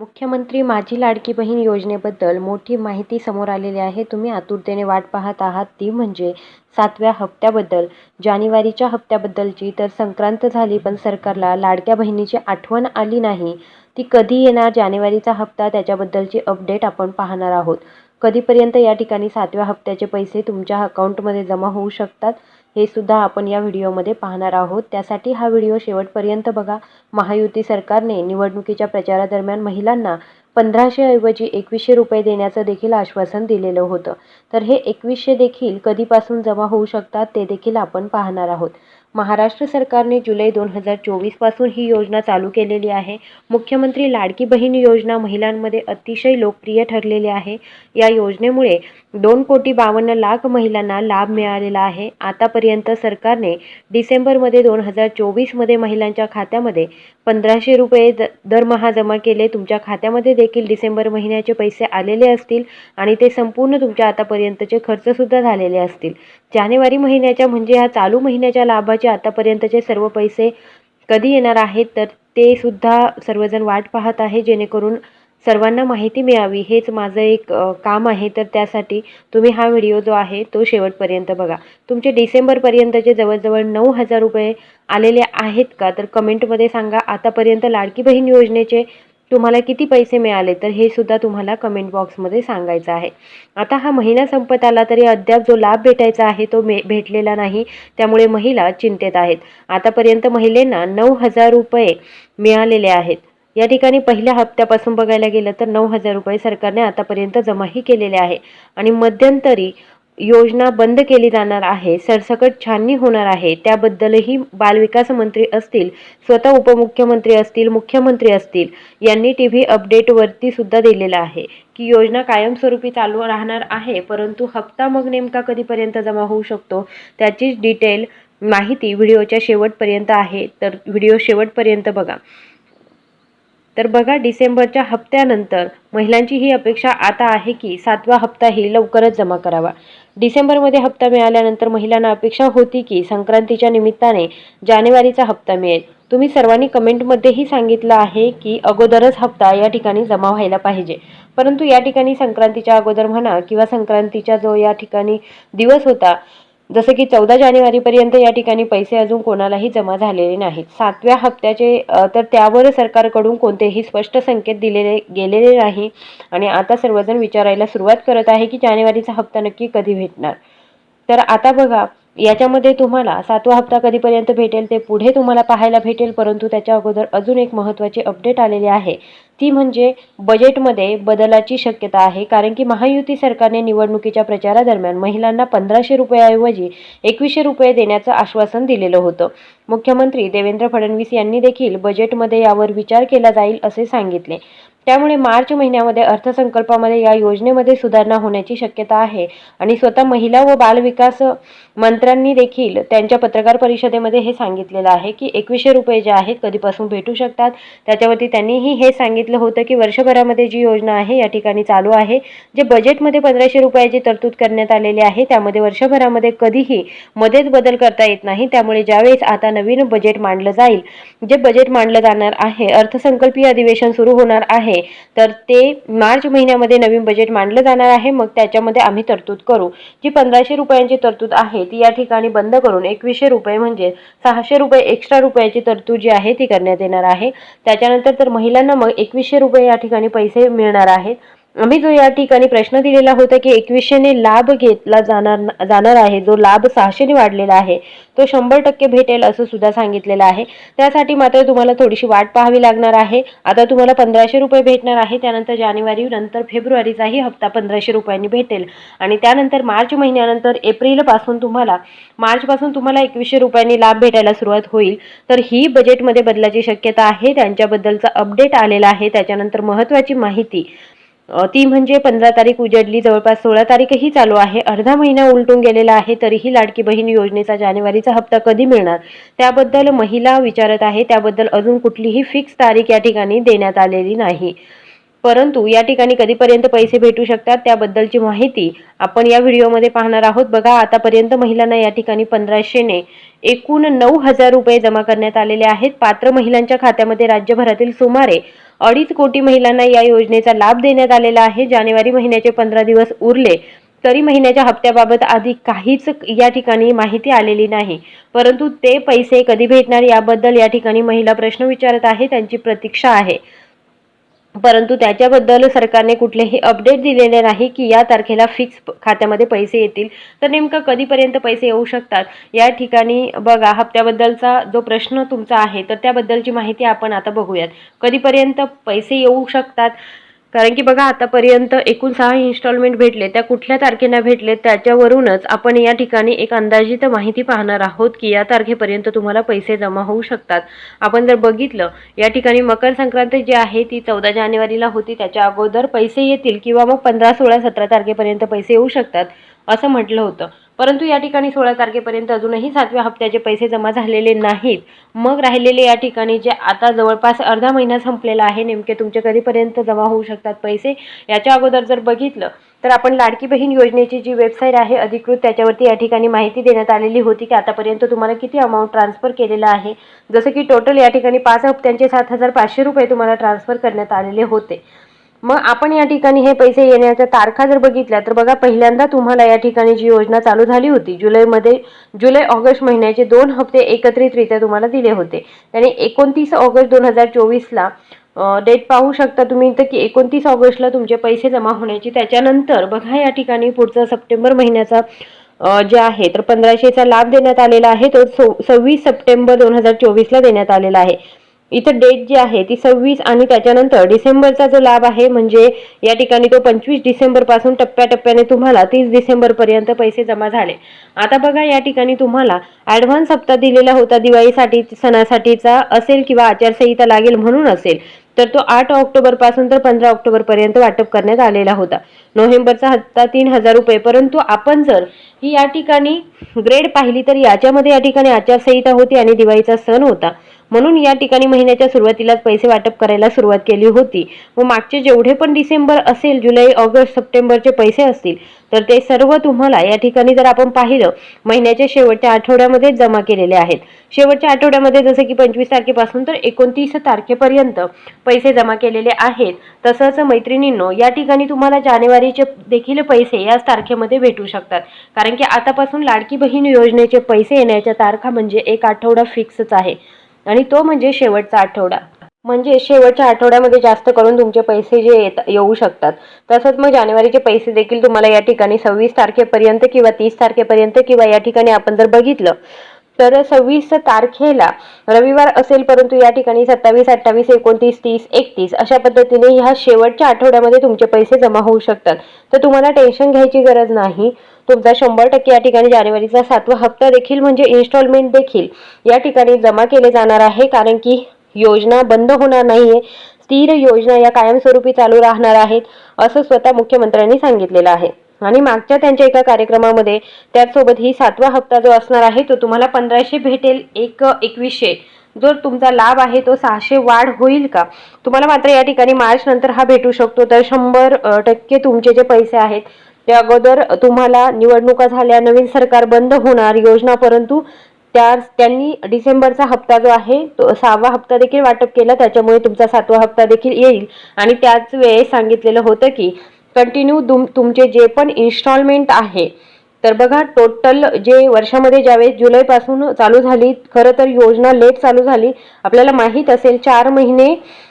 मुख्यमंत्री माझी लाडकी बहीण योजनेबद्दल मोठी माहिती समोर आलेली आहे. तुम्ही आतुरतेने वाट पाहत आहात. ती म्हणजे सातव्या हप्त्याबद्दल. जानेवारीच्या हप्त्याबद्दलची तर संक्रांत झाली पण सरकारला लाडक्या बहिणीची आठवण आली नाही. ती कधी येणार? जानेवारीचा हप्ता त्याच्याबद्दलची अपडेट आपण पाहणार आहोत. कधीपर्यंत या ठिकाणी सातव्या हप्त्याचे पैसे तुमच्या अकाउंटमध्ये जमा होऊ शकतात? हे सुद्धा आपण या व्हिडिओमध्ये पाहणार आहोत. त्यासाठी हा व्हिडिओ शेवटपर्यंत बघा. महायुती सरकारने निवडणुकीच्या प्रचारादरम्यान महिलांना पंधराशे ऐवजी एकवीसशे रुपये देण्याचं देखील आश्वासन दिलेलं होतं. तर हे एकवीसशे देखील कधीपासून जमा होऊ शकतात ते देखील आपण पाहणार आहोत. महाराष्ट्र सरकारने जुलै दोन हजार चोवीसपासून ही योजना चालू केलेली आहे. मुख्यमंत्री लाडकी बहीण योजना महिलांमध्ये अतिशय लोकप्रिय ठरलेली आहे. या योजनेमुळे दोन कोटी बावन्न लाख महिलांना लाभ मिळालेला आहे. आतापर्यंत सरकारने डिसेंबरमध्ये दोन हजार चोवीसमध्ये महिलांच्या खात्यामध्ये पंधराशे रुपये द दरमहा जमा केले. तुमच्या खात्यामध्ये देखील डिसेंबर महिन्याचे पैसे आलेले असतील आणि ते संपूर्ण तुमच्या आतापर्यंतचे खर्चसुद्धा झालेले असतील. जानेवारी महिन्याच्या म्हणजे ह्या चालू महिन्याच्या लाभा आतापर्यंतचे सर्व पैसे कधी येणार आहेत तर ते सुद्धा सर्वजण वाट पाहत आहे जेणेकरून सर्वांना माहिती मिळावी. हेच माझं एक काम आहे. तर त्यासाठी तुम्ही हा व्हिडिओ जो आहे तो शेवटपर्यंत बघा. तुमचे डिसेंबरपर्यंतचे जवळजवळ नऊ हजार रुपये आलेले आहेत का? तर कमेंटमध्ये सांगा. आतापर्यंत लाडकी बहीण योजनेचे तुम्हाला किती पैसे मिळाले तर हे सुद्धा तुम्हाला कमेंट बॉक्समध्ये सांगायचं आहे. आता हा महिना संपत आला तरी अद्याप जो लाभ भेटायचा आहे तो मे भेटलेला नाही त्यामुळे महिला चिंतेत आहेत. आतापर्यंत महिलेंना नऊ हजार रुपये मिळालेले आहेत. या ठिकाणी पहिल्या हप्त्यापासून बघायला गेलं तर नऊ हजार रुपये सरकारने आतापर्यंत जमाही केलेले आहे. आणि मध्यंतरी योजना बंद केली जाणार आहे सरसकट छाननी होणार आहे त्याबद्दलही बालविकास मंत्री असतील स्वतः उपमुख्यमंत्री असतील मुख्यमंत्री असतील यांनी टी व्ही अपडेटवरती सुद्धा दिलेलं आहे की योजना कायमस्वरूपी चालू राहणार आहे परंतु हप्ता मग नेमका कधीपर्यंत जमा होऊ शकतो त्याचीच डिटेल माहिती व्हिडिओच्या शेवटपर्यंत आहे तर व्हिडिओ शेवटपर्यंत बघा. तर बघा डिसेंबरच्या हप्त्यानंतर महिलांची ही अपेक्षा आता आहे की सातवा हप्ताही लवकरच जमा करावा. डिसेंबरमध्ये हप्ता मिळाल्यानंतर महिलांना अपेक्षा होती की संक्रांतीच्या निमित्ताने जानेवारीचा हप्ता मिळेल. तुम्ही सर्वांनी कमेंटमध्येही सांगितलं आहे की अगोदरच हप्ता या ठिकाणी जमा व्हायला पाहिजे. परंतु या ठिकाणी संक्रांतीच्या अगोदर म्हणा किंवा संक्रांतीचा जो या ठिकाणी दिवस होता जसं की चौदा जानेवारीपर्यंत या ठिकाणी पैसे अजून कोणालाही जमा झालेले नाहीत. सातव्या हप्त्याचे तर त्यावर सरकारकडून कोणतेही स्पष्ट संकेत दिलेले गेलेले नाही. आणि आता सर्वजण विचारायला सुरुवात करत आहे की जानेवारीचा हप्ता नक्की कधी भेटणार? तर आता बघा याच्यामध्ये तुम्हाला सातवा हप्ता कधीपर्यंत भेटेल ते पुढे तुम्हाला पाहायला भेटेल परंतु त्याच्या अगोदर अजून एक महत्त्वाची अपडेट आलेली आहे. ती म्हणजे बजेटमध्ये बदलाची शक्यता आहे. कारण की महायुती सरकारने निवडणुकीच्या प्रचारादरम्यान महिलांना पंधराशे रुपयाऐवजी एकवीसशे रुपये देण्याचं आश्वासन दिलेलं होतं. मुख्यमंत्री देवेंद्र फडणवीस यांनी देखील बजेटमध्ये यावर विचार केला जाईल असे सांगितले. त्यामुळे मार्च महिन्यामध्ये अर्थसंकल्पामध्ये या योजनेमध्ये सुधारणा होण्याची शक्यता आहे. आणि स्वतः महिला व बालविकास मंत्र्यांनी देखील त्यांच्या पत्रकार परिषदेमध्ये हे सांगितलेलं आहे की एकवीसशे रुपये जे आहेत कधीपासून भेटू शकतात. त्याच्यावरती त्यांनीही हे सांगितलं होतं की वर्षभरामध्ये जी योजना आहे या ठिकाणी चालू आहे. जे बजेटमध्ये पंधराशे रुपयाची तरतूद करण्यात आलेली आहे त्यामध्ये वर्षभरामध्ये कधीही मध्येच बदल करता येत नाही. त्यामुळे ज्यावेळेस आता नवीन बजेट मांडलं जाईल जे बजेट मांडलं जाणार आहे अर्थसंकल्पीय अधिवेशन सुरू होणार आहे तर ते मार्च महिन्यामध्ये नवीन बजेट मांडलं जाणार आहे. मग त्याच्यामध्ये आम्ही तरतूद करू. जी पंधराशे रुपयांची तरतूद आहे ती या ठिकाणी बंद करून एकवीसशे रुपये म्हणजे सहाशे रुपये एक्स्ट्रा रुपयाची तरतूद जी आहे ती करण्यात येणार आहे. त्याच्यानंतर तर महिलांना मग एकवीसशे रुपये या ठिकाणी पैसे मिळणार आहेत. आम्ही जो या ठिकाणी प्रश्न दिलेला होता की एकवीसशेने लाभ घेतला जाणार जाणार आहे जो लाभ सहाशेने वाढलेला आहे तो शंभर टक्के भेटेल असं सुद्धा सांगितलेलं आहे. त्यासाठी मात्र तुम्हाला थोडीशी वाट पाहावी लागणार आहे. आता तुम्हाला पंधराशे रुपये भेटणार आहे त्यानंतर जानेवारी नंतर फेब्रुवारीचाही हप्ता पंधराशे रुपयांनी भेटेल. आणि त्यानंतर मार्च महिन्यानंतर एप्रिलपासून तुम्हाला मार्चपासून तुम्हाला एकवीसशे रुपयांनी लाभ भेटायला सुरुवात होईल. तर ही बजेटमध्ये बदलाची शक्यता आहे त्यांच्याबद्दलचा अपडेट आलेला आहे. त्याच्यानंतर महत्त्वाची माहिती ती म्हणजे पंधरा तारीख उजडली जवळपास सोळा तारीखही चालू आहे. अर्धा महिना उलटून गेलेला आहे तरीही लाडकी बहीण योजनेचा जानेवारीचा हप्ता कधी मिळणार? त्याबद्दल महिला विचारत आहे त्याबद्दल अजून कुठलीही फिक्स तारीख या ठिकाणी देण्यात आलेली नाही. परंतु या ठिकाणी कधीपर्यंत पैसे भेटू शकतात त्याबद्दलची माहिती आपण या व्हिडिओमध्ये पाहणार आहोत. बघा आतापर्यंत महिलांना या ठिकाणी पंधराशेने एकूण नऊ हजार रुपये जमा करण्यात आलेले आहेत. पात्र महिलांच्या खात्यामध्ये राज्यभरातील सुमारे अडीच कोटी महिलांना या योजनेचा लाभ देण्यात आलेला आहे. जानेवारी महिन्याचे पंधरा दिवस उरले तरी महिन्याच्या हप्त्याबाबत आधी काहीच या ठिकाणी माहिती आलेली नाही. परंतु ते पैसे कधी भेटणार याबद्दल या ठिकाणी महिला प्रश्न विचारत आहे. त्यांची प्रतीक्षा आहे. परंतु त्याच्याबद्दल सरकारने कुठलेही अपडेट दिलेले नाही की या तारखेला फिक्स खात्यामध्ये पैसे येतील. तर नेमकं कधीपर्यंत पैसे येऊ शकतात? या ठिकाणी बघा हप्त्याबद्दलचा जो प्रश्न तुमचा आहे तर त्याबद्दलची माहिती आपण आता बघूयात. कधीपर्यंत पैसे येऊ शकतात? कारण की बघा आतापर्यंत एकूण सहा इन्स्टॉलमेंट भेटले त्या कुठल्या तारखेला भेटले त्याच्यावरूनच आपण या ठिकाणी एक अंदाजित माहिती पाहणार आहोत की या तारखेपर्यंत तुम्हाला पैसे जमा होऊ शकतात. आपण जर बघितलं या ठिकाणी मकर संक्रांत जी आहे ती चौदा जानेवारीला होती. त्याच्या अगोदर पैसे येतील किंवा मग पंधरा सोळा सतरा तारखेपर्यंत पैसे येऊ शकतात असं म्हटलं होतं. परंतु या ठिकाणी सोळा तारखेपर्यंत अजूनही सातव्या हप्त्याचे पैसे जमा झालेले नाहीत. मग राहिलेले या ठिकाणी जे आता जवळपास अर्धा महिना संपलेला आहे नेमके तुमचे कधीपर्यंत जमा होऊ शकतात पैसे याच्या अगोदर जर बघितलं तर आपण लाडकी बहीण योजनेची जी वेबसाईट आहे अधिकृत त्याच्यावरती या ठिकाणी माहिती देण्यात आलेली होती की आतापर्यंत तुम्हाला किती अमाऊंट ट्रान्सफर केलेलं आहे. जसं की टोटल या ठिकाणी पाच हप्त्यांचे सात हजार पाचशे रुपये तुम्हाला ट्रान्सफर करण्यात आलेले होते. मग आपण या ठिकाणी हे पैसे येण्याच्या तारखा जर बघितल्या तर बघा पहिल्यांदा तुम्हाला या ठिकाणी जी योजना चालू झाली होती जुलैमध्ये जुलै ऑगस्ट महिन्याचे दोन हप्ते एकत्रितरित्या तुम्हाला दिले होते. आणि एकोणतीस ऑगस्ट दोन हजार चोवीसला डेट पाहू शकता तुम्ही इथं की एकोणतीस ऑगस्टला तुमचे पैसे जमा होण्याची त्याच्यानंतर बघा या ठिकाणी पुढचा सप्टेंबर महिन्याचा जे आहे तर पंधराशेचा लाभ देण्यात आलेला आहे तो सव्वीस सप्टेंबर दोन हजार चोवीसला देण्यात आलेला आहे. इथं डेट जी आहे ती सव्वीस आणि त्याच्यानंतर डिसेंबरचा जो लाभ आहे म्हणजे या ठिकाणी तो पंचवीस डिसेंबरपासून टप्प्याटप्प्याने तुम्हाला तीस डिसेंबरपर्यंत पैसे जमा झाले. आता बघा या ठिकाणी तुम्हाला ॲडव्हान्स हप्ता दिलेला होता दिवाळीसाठी सणासाठीचा असेल किंवा आचारसंहिता लागेल म्हणून असेल तर तो आठ ऑक्टोबरपासून तर पंधरा ऑक्टोबरपर्यंत वाटप करण्यात आलेला होता. नोव्हेंबरचा हप्ता तीन हजार रुपये परंतु आपण जर ही या ठिकाणी ग्रेड पाहिली तर याच्यामध्ये या ठिकाणी आचारसंहिता होती आणि दिवाळीचा सण होता. म्हणून या ठिकाणी महिन्याच्या सुरुवातीलाच पैसे वाटप करायला सुरुवात केली होती. व मागचे जेवढे पण डिसेंबर असेल जुलै ऑगस्ट सप्टेंबरचे पैसे असतील तर ते सर्व तुम्हाला या ठिकाणी जर आपण पाहिलं महिन्याच्या शेवटच्या आठवड्यामध्ये जमा केलेले आहेत. शेवटच्या आठवड्यामध्ये जसं की पंचवीस तारखेपासून तर एकोणतीस तारखेपर्यंत पैसे जमा केलेले आहेत. तसंच मैत्रिणींनो या ठिकाणी तुम्हाला जानेवारीचे देखील पैसे याच तारखेमध्ये भेटू शकतात. कारण की आतापासून लाडकी बहीण योजनेचे पैसे येण्याच्या तारखा म्हणजे एक आठवडा फिक्सच आहे. आणि तो म्हणजे शेवटचा आठवडा. म्हणजे शेवटच्या आठवड्यामध्ये जास्त करून तुमचे पैसे जे येत येऊ शकतात. तसंच मग जानेवारीचे पैसे देखील तुम्हाला या ठिकाणी सव्वीस तारखेपर्यंत किंवा तीस तारखेपर्यंत किंवा या ठिकाणी आपण जर बघितलं तर सव्वीस तारखेला रविवार असेल परंतु या ठिकाणी सत्तावीस अठ्ठावीस एकोणतीस तीस एकतीस अशा पद्धतीने ह्या शेवटच्या आठवड्यामध्ये तुमचे पैसे जमा होऊ शकतात. तर तुम्हाला टेन्शन घ्यायची गरज नाही. तुमचा शंभर टक्के या ठिकाणी जानेवारीचा सातवा हप्ता देखील म्हणजे इन्स्टॉलमेंट देखील या ठिकाणी जमा केले जाणार आहे. कारण की योजना बंद होणार नाहीये. स्थिर योजना या कायमस्वरूपी चालू राहणार आहेत असं स्वतः मुख्यमंत्र्यांनी सांगितलेलं आहे. आणि मागच्या त्यांच्या एका कार्यक्रमामध्ये त्याचसोबत ही सातवा हप्ता जो असणार आहे तो तुम्हाला पंधराशे भेटेल एक एकवीसशे. जो तुमचा लाभ आहे तो सहाशे वाढ होईल का? तुम्हाला मात्र या ठिकाणी मार्च नंतर हा भेटू शकतो. तर शंभर टक्के तुमचे जे पैसे आहेत ते अगोदर तुम्हाला निवडणुका झाल्या नवीन सरकार बंद होणार योजना परंतु त्या त्यांनी डिसेंबरचा हप्ता जो आहे तो सहावा हप्ता देखील वाटप केला. त्याच्यामुळे तुमचा सातवा हप्ता देखील येईल. आणि त्याच वेळेस सांगितलेलं होतं की कंटिन्यू तुम तुमचे जे पण इन्स्टॉलमेंट आहे तर बघा टोटल जे वर्षामध्ये ज्यावेळेस जुलैपासून चालू झाली खरं तर योजना लेट चालू झाली. आपल्याला माहीत असेल चार महिने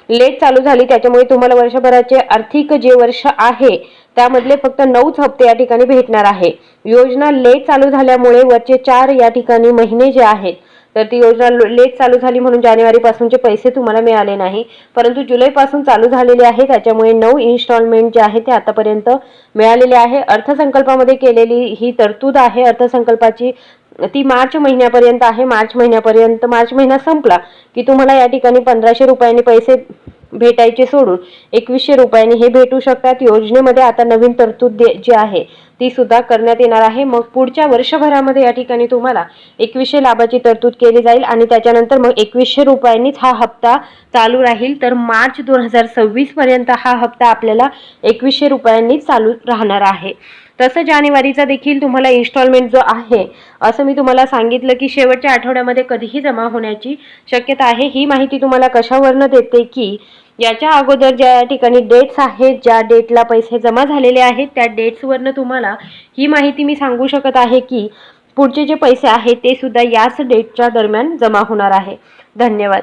लेट चालू झाली. त्याच्यामुळे तुम्हाला वर्षभराचे आर्थिक जे वर्ष आहे त्यामधले फक्त नऊच हप्ते या ठिकाणी भेटणार आहे. योजना लेट चालू झाल्यामुळे वरचे चार या ठिकाणी महिने जे आहेत तर ती योजना लेट चालू झाली म्हणून जानेवारीपासूनचे पैसे तुम्हाला मिळाले नाही. परंतु जुलैपासून चालू झालेले आहे. त्याच्यामुळे नऊ इन्स्टॉलमेंट जे आहे ते आतापर्यंत मिळालेले आहे. अर्थसंकल्पामध्ये केलेली ही तरतूद आहे. अर्थसंकल्पाची ती मार्च महिन्यापर्यंत आहे. मार्च महिन्यापर्यंत मार्च महिना संपला की तुम्हाला या ठिकाणी पंधराशे रुपयांनी पैसे भेटायचे सोडून एकवीसशे रुपयांनी हे भेटू शकतात. योजनेमध्ये आता नवीन तरतूद दे- जी आहे ती सुद्धा करण्यात येणार आहे. मग पुढच्या वर्षभरामध्ये या ठिकाणी तुम्हाला एकवीसशे लाभाची तरतूद केली जाईल आणि त्याच्यानंतर मग एकवीसशे रुपयांनीच हा हप्ता चालू राहील. तर मार्च दोन हजार सव्वीसपर्यंत हा हप्ता आपल्याला एकवीसशे रुपयांनीच चालू राहणार आहे. तसं जानेवारीचा देखील तुम्हाला इन्स्टॉलमेंट जो आहे असं मी तुम्हाला सांगितलं की शेवटच्या आठवड्यामध्ये कधीही जमा होण्याची शक्यता आहे. ही माहिती तुम्हाला कशावरनं देते की याच्या अगोदर ज्या ठिकाणी डेट्स आहेत ज्या डेटला पैसे जमा झालेले आहेत त्या डेट्सवरनं तुम्हाला ही माहिती मी सांगू शकत आहे की पुढचे जे पैसे आहेत ते सुद्धा याच डेटच्या दरम्यान जमा होणार आहे. धन्यवाद.